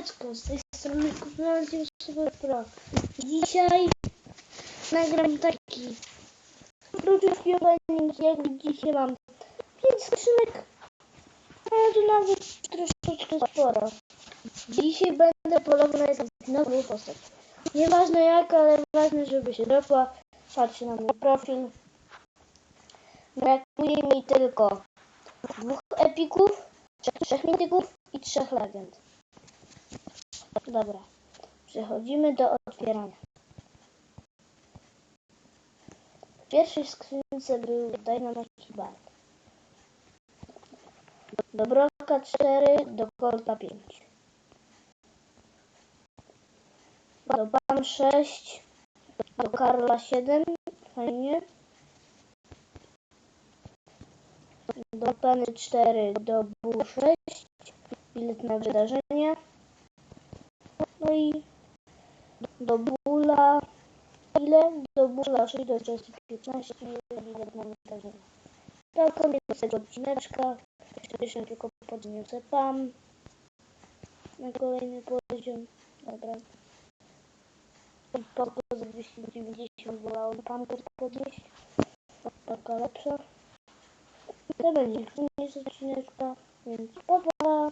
Siemaneczko, z tej strony kupiłam sobie Pro. Dzisiaj nagram taki króciutki opening, jak widzicie mam 5 skrzynek, ale tu nawet troszeczkę sporo. Dzisiaj będę polował na nową postać. Nieważne jak, ale ważne, żeby się dropła. Patrzcie na mój profil. Brakuje mi tylko dwóch epików, trzech mityków i trzech legend. Dobra, przechodzimy do otwierania. W pierwszej skrzynce był Dynamite Ball. Do Broka 4, do Colta 5. Do Pam 6, do Karla 7, fajnie. Do Penny 4, do Bu 6, bilet na wydarzenie. No i do Bula, ile? Do Bula 6, do Chelsea 15, bilet na wydarzenie. To koniec tego odcineczka. Jeszcze tylko podniosę Pam na kolejny poziom. Dobra. Poko za 290 wolałem Pamper podnieść. Taka lepsza. To będzie koniec odcineczka, więc pa pa!